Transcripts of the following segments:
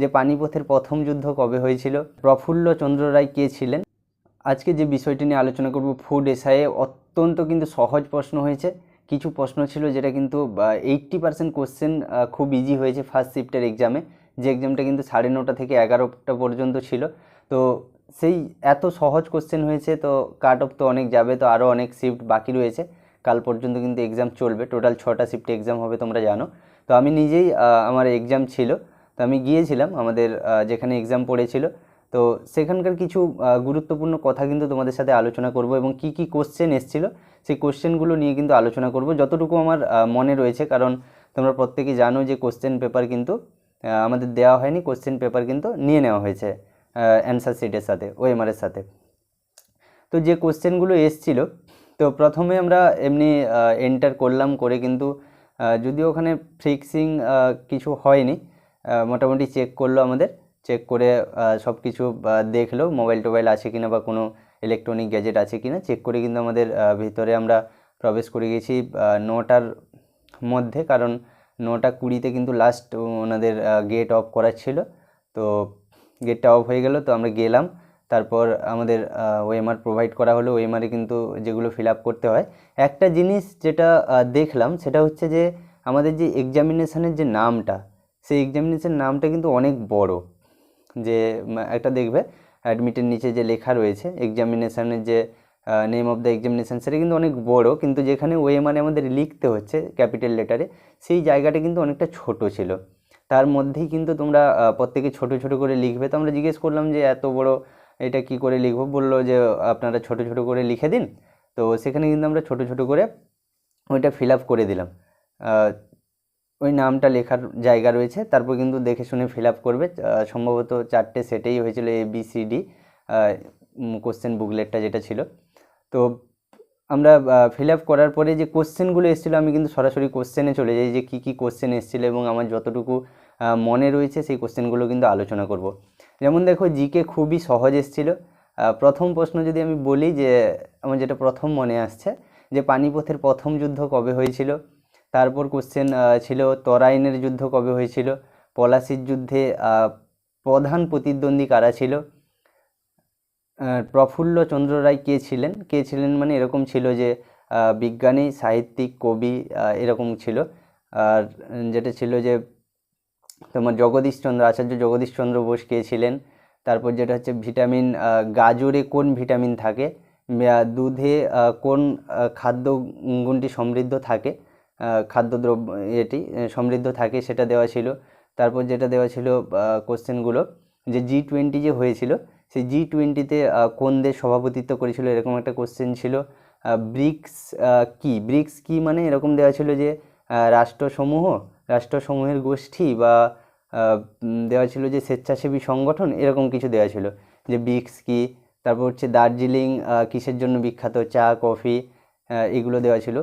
যে পানিপথের প্রথম যুদ্ধ কবে হয়েছিল, প্রফুল্ল চন্দ্র রায় কে ছিলেন? আজকে যে বিষয়টি নিয়ে আলোচনা করব, ফুড এসআইয়ে অত্যন্ত কিন্তু সহজ প্রশ্ন হয়েছে। কিছু প্রশ্ন ছিল যেটা কিন্তু এইট্টি পার্সেন্ট কোশ্চেন খুব ইজি হয়েছে ফার্স্ট শিফটের এক্সামে যে এক্সামটা কিন্তু সাড়ে নটা থেকে এগারোটা পর্যন্ত ছিল। তো সেই এত সহজ কোশ্চেন হয়েছে, তো কাট অফ তো অনেক যাবে, তো আরও অনেক শিফট বাকি রয়েছে। কাল পর্যন্ত কিন্তু এক্সাম চলবে। টোটাল ছটা শিফটে এক্সাম হবে তোমরা জানো। তো আমি নিজেই আমার এক্সাম ছিল। তো আমি গিয়েছিলাম, আমাদের যেখানে এক্সাম পড়েছিল। তো সেখানকার কিছু গুরুত্বপূর্ণ কথা কিন্তু তোমাদের সাথে আলোচনা করব এবং কি কি কোশ্চেন এসেছিল, সেই কোশ্চেনগুলো নিয়ে কিন্তু আলোচনা করব। যতটুকু আমার মনে রয়েছে, কারণ তোমরা প্রত্যেকে জানো যে কোশ্চেন পেপার কিন্তু আমাদের দেওয়া হয়নি। কোশ্চেন পেপার কিন্তু নিয়ে নেওয়া হয়েছে অ্যান্সার শিটের সাথে ওএমআরের সাথে। তো যে কোশ্চেনগুলো এসছিল, তো প্রথমে আমরা এমনি এন্টার করলাম করে কিন্তু যদিও ওখানে ফিক্সিং কিছু হয়নি মোটামুটি চেক করল আমাদের চেক করে সব কিছু দেখল মোবাইল টোবাইল আছে কিনা বা কোনো ইলেকট্রনিক গ্যাজেট আছে কিনা চেক করে কিন্তু আমাদের ভিতরে আমরা প্রবেশ করে গেছি নটার মধ্যে, কারণ নটা কুড়িতে কিন্তু লাস্ট ওনাদের গেট অফ করার ছিল। তো গেটটা অফ হয়ে গেল, তো আমরা গেলাম। তারপর আমাদের ওএমআর প্রোভাইড করা হলো। ওএমআরে কিন্তু যেগুলো ফিল করতে হয়। একটা জিনিস যেটা দেখলাম, সেটা হচ্ছে যে আমাদের যে এক্সামিনেশানের যে নামটা সেই এক্সামিনেশন নামটা কিন্তু অনেক বড়। যে একটা দেখবে অ্যাডমিটের নিচে যে লেখা রয়েছে এক্সামিনেশানের যে নেম অফ দ্য এক্সামিনেশান সেটা কিন্তু অনেক বড়, কিন্তু যেখানে ওএমআরে আমাদের লিখতে হচ্ছে ক্যাপিটাল লেটারে সেই জায়গাটা কিন্তু অনেকটা ছোট ছিল। তার মধ্যেই কিন্তু তোমরা প্রত্যেকে ছোট ছোট করে লিখবে। তো আমরা জিজ্ঞেস করলাম যে, এত বড় এটা কি করে লিখব? বলল যে, আপনারা ছোট ছোট করে লিখে দিন। তো সেখানে কিন্তু আমরা ছোট ছোট করে ওইটা ফিল আপ করে দিলাম। ওই নামটা লেখার জায়গা রয়েছে। তারপর কিন্তু দেখে শুনে ফিল করবে। সম্ভবত চারটে সেটেই হয়েছিল A B C D question বুকলেটটা যেটা ছিল। তো আমরা ফিল করার পরে যে কোশ্চেনগুলো এসেছিল, আমি কিন্তু সরাসরি কোশ্চেনে চলে যাই যে কী কী কোশ্চেন এসেছিল এবং আমার যতটুকু মনে রয়েছে সেই কোশ্চেনগুলো কিন্তু আলোচনা করব। যেমন দেখো জিকে খুবই সহজ এসেছিল। প্রথম প্রশ্ন যদি আমি বলি যে, আমার যেটা প্রথম মনে আসছে, যে পানিপথের প্রথম যুদ্ধ কবে হয়েছিল? তারপর কোশ্চেন ছিল তরাইনের যুদ্ধ কবে হয়েছিল? পলাশির যুদ্ধে প্রধান প্রতিদ্বন্দ্বী কারা ছিল? প্রফুল্ল চন্দ্র রায় কে ছিলেন? কে ছিলেন মানে এরকম ছিল যে বিজ্ঞানী, সাহিত্যিক, কবি এরকম ছিল। আর যেটা ছিল যে, তোমার জগদীশচন্দ্র আচার্য জগদীশচন্দ্র বোস কে ছিলেন? তারপর যেটা হচ্ছে ভিটামিন গাজরে কোন ভিটামিন থাকে? দুধে কোন খাদ্য গুণটি সমৃদ্ধ থাকে? খাদ্যদ্রব্য এটি সমৃদ্ধ থাকে, সেটা দেওয়া ছিল। তারপর যেটা দেওয়া ছিল কোশ্চেনগুলো, যে জি টোয়েন্টি যে হয়েছিল, সেই জি টোয়েন্টিতে কোন দেশ সভাপতিত্ব করেছিল, এরকম একটা কোশ্চেন ছিল। ব্রিক্স কি? ব্রিক্স কি মানে এরকম দেওয়া ছিল যে রাষ্ট্রসমূহ, রাষ্ট্রসমূহের গোষ্ঠী বা দেওয়া ছিল যে স্বেচ্ছাসেবী সংগঠন, এরকম কিছু দেওয়া ছিল। যে ব্রিক্স কি? তারপর হচ্ছে দার্জিলিং কিসের জন্য বিখ্যাত? চা, কফি এগুলো দেওয়া ছিল।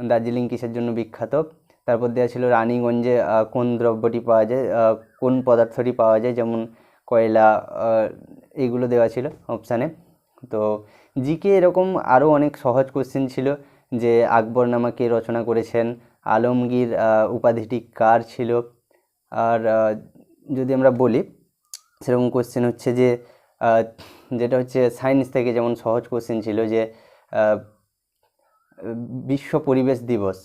দার্জিলিং কিসের জন্য বিখ্যাত? তারপর দেওয়া ছিল রানীগঞ্জে কোন দ্রব্যটি পাওয়া যায় কোন পদার্থটি পাওয়া যায়, যেমন কয়লা এগুলো দেওয়া ছিল অপশানে তো জিকে এরকম আরও অনেক সহজ কোশ্চেন ছিল, যে আকবরনামা কে রচনা করেছেন, আলমগীর উপাধিটি কার ছিল? আর যদি আমরা বলি, সেরকম কোশ্চেন হচ্ছে যে যেটা হচ্ছে সায়েন্স থেকে যেমন সহজ কোশ্চেন ছিল যে বিশ্ব পরিবেশ দিবস।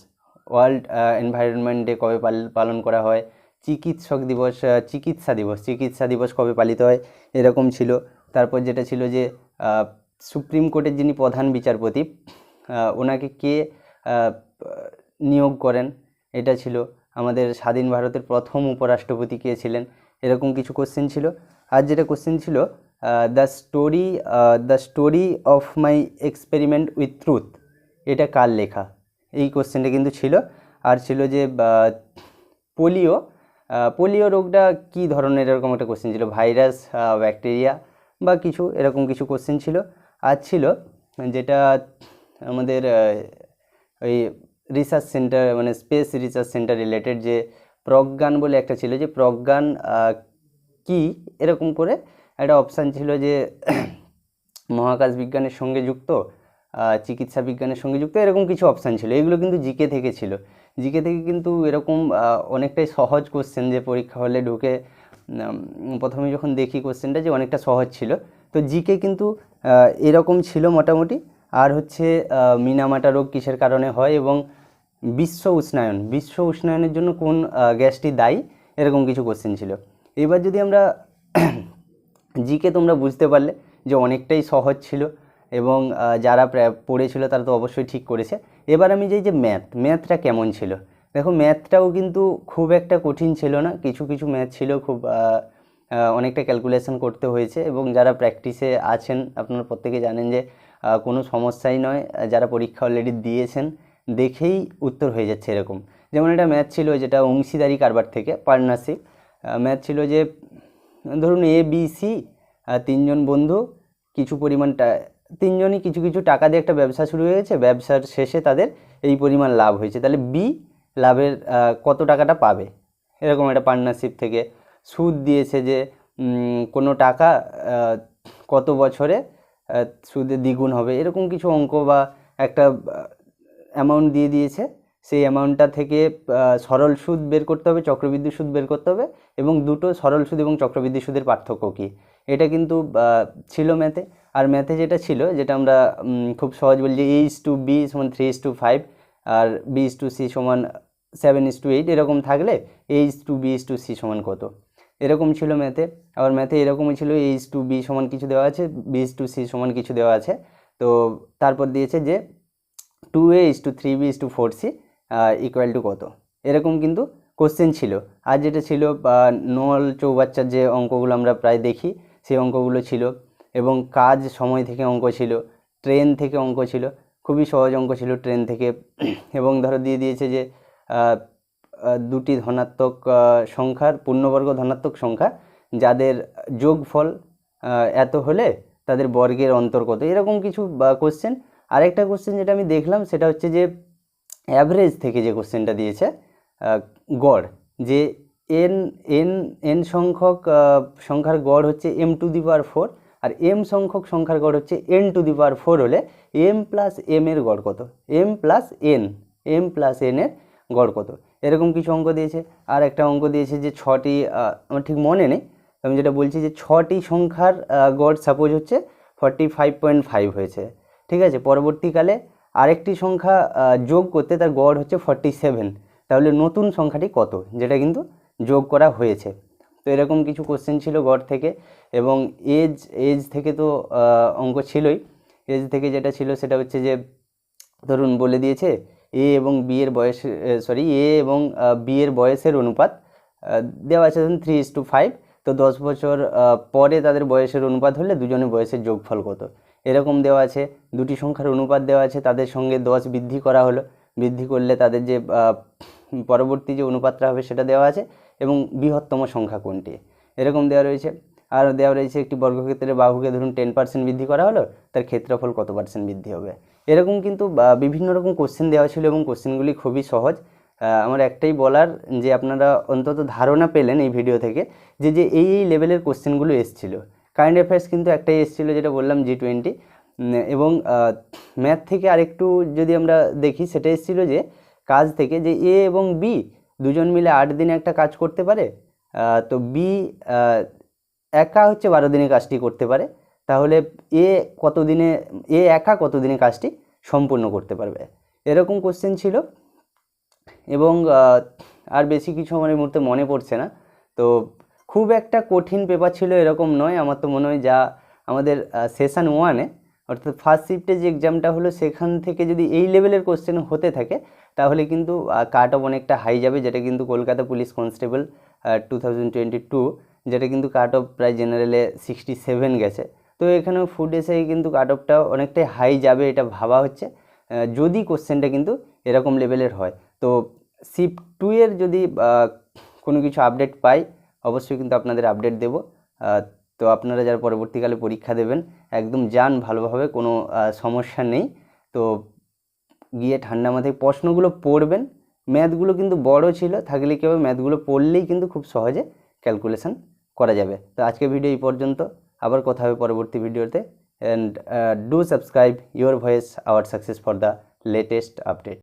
ওয়ার্ল্ড এনভায়রনমেন্ট ডে কবে পালন করা হয়? চিকিৎসক দিবস চিকিৎসা দিবস। চিকিৎসা দিবস কবে পালিত হয়? এরকম ছিল। তারপর যেটা ছিল যে সুপ্রিম কোর্টের যিনি প্রধান বিচারপতি ওনাকে কে নিয়োগ করেন? এটা ছিল আমাদের স্বাধীন ভারতের প্রথম উপরাষ্ট্রপতি কে ছিলেন। এরকম কিছু কোশ্চেন ছিল। আর যেটা কোশ্চেন ছিল the story the story of my experiment with truth এটা কার লেখা? এই কোশ্চেনটা কিন্তু ছিল। আর ছিল যে পোলিও পোলিও রোগটা কী ধরনের? এরকম একটা কোশ্চেন ছিল। ভাইরাস ব্যাকটেরিয়া বা কিছু, এরকম কিছু কোশ্চেন ছিল। আর ছিল যেটা আমাদের ওই রিসার্চ সেন্টার মানে স্পেস রিসার্চ সেন্টার রিলেটেড যে প্রজ্ঞান বলে একটা ছিল যে প্রজ্ঞান কি? এরকম করে একটা অপশান ছিল যে, মহাকাশ বিজ্ঞানের সঙ্গে যুক্ত। চিকিৎসা বিজ্ঞানের সঙ্গে যুক্ত, এরকম কিছু অপশান ছিল। এগুলো কিন্তু জিকে থেকে ছিল। জিকে থেকে কিন্তু এরকম অনেকটাই সহজ কোশ্চেন যে পরীক্ষা হলে ঢুকে প্রথমে যখন দেখি কোশ্চেনটা যে অনেকটা সহজ ছিল। তো জিকে কিন্তু এরকম ছিল মোটামুটি। আর হচ্ছে মিনামাটা রোগ কিসের কারণে হয় এবং বিশ্ব উষ্ণায়ন, বিশ্ব উষ্ণায়নের জন্য কোন গ্যাসটি দায়ী, এরকম কিছু কোশ্চেন ছিল। এবার যদি আমরা জিকে তোমরা বুঝতে পারলে যে অনেকটাই সহজ ছিল। এবং যারা পড়েছিল তারা তো অবশ্যই ঠিক করেছে। এবার আমি যেই যে ম্যাথ ম্যাথটা কেমন ছিল? দেখো ম্যাথটাও কিন্তু খুব একটা কঠিন ছিল না। কিছু কিছু ম্যাথ ছিল খুব অনেকটা ক্যালকুলেশন করতে হয়েছে এবং যারা প্র্যাকটিসে আছেন, আপনারা প্রত্যেকে জানেন যে কোনো সমস্যাই নয়। যারা পরীক্ষা অলরেডি দিয়েছেন, দেখেই উত্তর হয়ে যাচ্ছে এরকম। যেমন একটা ম্যাথ ছিল যেটা অংশীদারি কারবার থেকে পার্টনারশিপ ম্যাথ ছিল যে, ধরুন এ বি সি তিনজন বন্ধু, কিছু পরিমাণ তিনজনই কিছু কিছু টাকা দিয়ে একটা ব্যবসা শুরু হয়েছে ব্যবসার শেষে তাদের এই পরিমাণ লাভ হয়েছে। তাহলে বি লাভের কত টাকাটা পাবে? এরকম একটা পার্টনারশিপ থেকে সুদ দিয়েছে যে কোনো টাকা কত বছরে সুদে দ্বিগুণ হবে। এরকম কিছু অঙ্ক বা একটা অ্যামাউন্ট দিয়ে দিয়েছে। সেই অ্যামাউন্টটা থেকে সরল সুদ বের করতে হবে, চক্রবৃদ্ধি সুদ বের করতে হবে এবং দুটো সরল সুদ এবং চক্রবৃদ্ধি সুদের পার্থক্য কী? এটা কিন্তু ছিল ম্যাথে আর ম্যাথে যেটা ছিল যেটা আমরা খুব সহজ বলি যে এইচ টু বি সমান থ্রি ইস টু ফাইভ আর বি ইস টু সি সমান সেভেন ইস টু এইট এরকম থাকলে H to B is to C সমান কত এরকম ছিল ম্যাথে আবার ম্যাথে এরকমই ছিল এইচ টু বি সমান কিছু দেওয়া আছে বি ইস টু সি সমান কিছু দেওয়া আছে তো তারপর দিয়েছে যে two A is to three B is to four C equal to কত এরকম কিন্তু কোশ্চেন ছিল আর যেটা ছিল নল চৌবাচ্চার যে অঙ্কগুলো আমরা প্রায় দেখি সেই অঙ্কগুলো ছিল এবং কাজ সময় থেকে অঙ্ক ছিল ট্রেন থেকে অঙ্ক ছিল, খুবই সহজ অঙ্ক ছিল ট্রেন থেকে। এবং ধরো দিয়ে দিয়েছে যে দুটি ধনাত্মক সংখ্যার পূর্ণবর্গ ধনাত্মক সংখ্যা, যাদের যোগফল এত হলে তাদের বর্গের অন্তর কত? এরকম কিছু কোশ্চেন আরেকটা কোশ্চেন যেটা আমি দেখলাম সেটা হচ্ছে যে অ্যাভারেজ থেকে যে কোশ্চেনটা দিয়েছে গড়, যে এন এন এন সংখ্যক সংখ্যার গড় হচ্ছে M to the power four R M সংখ্যক সংখ্যার গড় হচ্ছে N to the power four হলে এম প্লাস এম এর গড় কত? M plus N M plus N এর গড় কত? এরকম কিছু অঙ্ক দিয়েছে। আর একটা অঙ্ক দিয়েছে যে ছটি আমার ঠিক মনে নেই। আমি যেটা বলছি যে ছটি সংখ্যার গড় সাপোজ হচ্ছে ফর্টি ফাইভ পয়েন্ট ফাইভ হয়েছে। ঠিক আছে? পরবর্তীকালে আরেকটি সংখ্যা যোগ করতে তার গড় হচ্ছে ফর্টি সেভেন তাহলে নতুন সংখ্যাটি কত? যেটা কিন্তু যোগ করা হয়েছে। এরকম কিছু কোশ্চেন ছিল গড় থেকে এবং এজ এজ থেকে তো অঙ্ক ছিলই। এজ থেকে যেটা ছিল সেটা হচ্ছে যে, ধরুন বলে দিয়েছে এ এবং বি এর বয়স সরি এ এবং বি এর বয়সের অনুপাত দেওয়া আছে ধরুন থ্রি ইস টু ফাইভ তো দশ বছর পরে তাদের বয়সের অনুপাত হলে দুজনের বয়সের যোগফল কত? এরকম দেওয়া আছে, দুটি সংখ্যার অনুপাত দেওয়া আছে, তাদের সঙ্গে দশ বৃদ্ধি করা হলো। বৃদ্ধি করলে তাদের যে পরবর্তী যে অনুপাতটা হবে সেটা দেওয়া আছে। এবং বৃহত্তম সংখ্যা কোনটি? এরকম দেওয়া রয়েছে। আর দেওয়া রয়েছে একটি বর্গক্ষেত্রে বাহুকে ধরুন টেন পার্সেন্ট বৃদ্ধি করা হলো, তার ক্ষেত্রফল কত পার্সেন্ট বৃদ্ধি হবে? এরকম কিন্তু বিভিন্ন রকম কোশ্চেন দেওয়া ছিল এবং কোশ্চেনগুলি খুবই সহজ। আমার একটাই বলার যে আপনারা অন্তত ধারণা পেলেন এই ভিডিও থেকে, যে যে, এই এই লেভেলের কোশ্চেনগুলো এসছিল। কারেন্ট অ্যাফেয়ার্স কিন্তু একটাই এসেছিল, যেটা বললাম জি টোয়েন্টি এবং ম্যাথ থেকে আরেকটু যদি আমরা দেখি, সেটা এসেছিল যে, কাজ থেকে যে এ এবং বি দুজন মিলে আট দিনে একটা কাজ করতে পারে তো বি একা হচ্ছে বারো দিনে কাজটি করতে পারে, তাহলে এ কত দিনে এ একা কত দিনে কাজটি সম্পূর্ণ করতে পারবে? এরকম কোশ্চেন ছিল এবং আর বেশি কিছু আমার এই মুহূর্তে মনে পড়ছে না। তো খুব একটা কঠিন পেপার ছিল এরকম নয়, আমার তো মনে হয় যা আমাদের সেশন ওয়ানে অর্থাৎ ফার্স্ট শিফটে যে এক্সামটা হলো, সেখান থেকে যদি এই লেভেলের কোশ্চেন হতে থাকে তাহলে কিন্তু কাট অফ অনেকটা হাই যাবে, যেটা কিন্তু কলকাতা পুলিশ কনস্টেবল টু যেটা কিন্তু কাট অফ প্রায় জেনারেলে সিক্সটি সেভেন গেছে। তো এখানেও ফুড এসে কিন্তু কাট অফটা অনেকটাই হাই যাবে, এটা ভাবা হচ্ছে। যদি কোশ্চেনটা কিন্তু এরকম লেভেলের হয়, তো শিফট টু এর যদি কোনো কিছু আপডেট পাই, অবশ্যই কিন্তু আপনাদের আপডেট দেব। তো আপনারা যারা পরবর্তীকালে পরীক্ষা দেবেন, একদম যান, ভালোভাবে, কোনো সমস্যা নেই। তো গিয়ে ঠান্ডা মাথায় প্রশ্নগুলো পড়বেন। ম্যাথগুলো কিন্তু বড় ছিল, থাকলে কী হবে? ম্যাথগুলো পড়লেই কিন্তু খুব সহজে ক্যালকুলেশন করা যাবে। তো আজকে ভিডিও এই পর্যন্ত। আবার কথা হবে পরবর্তী ভিডিওতে and do subscribe your voice our success for the latest update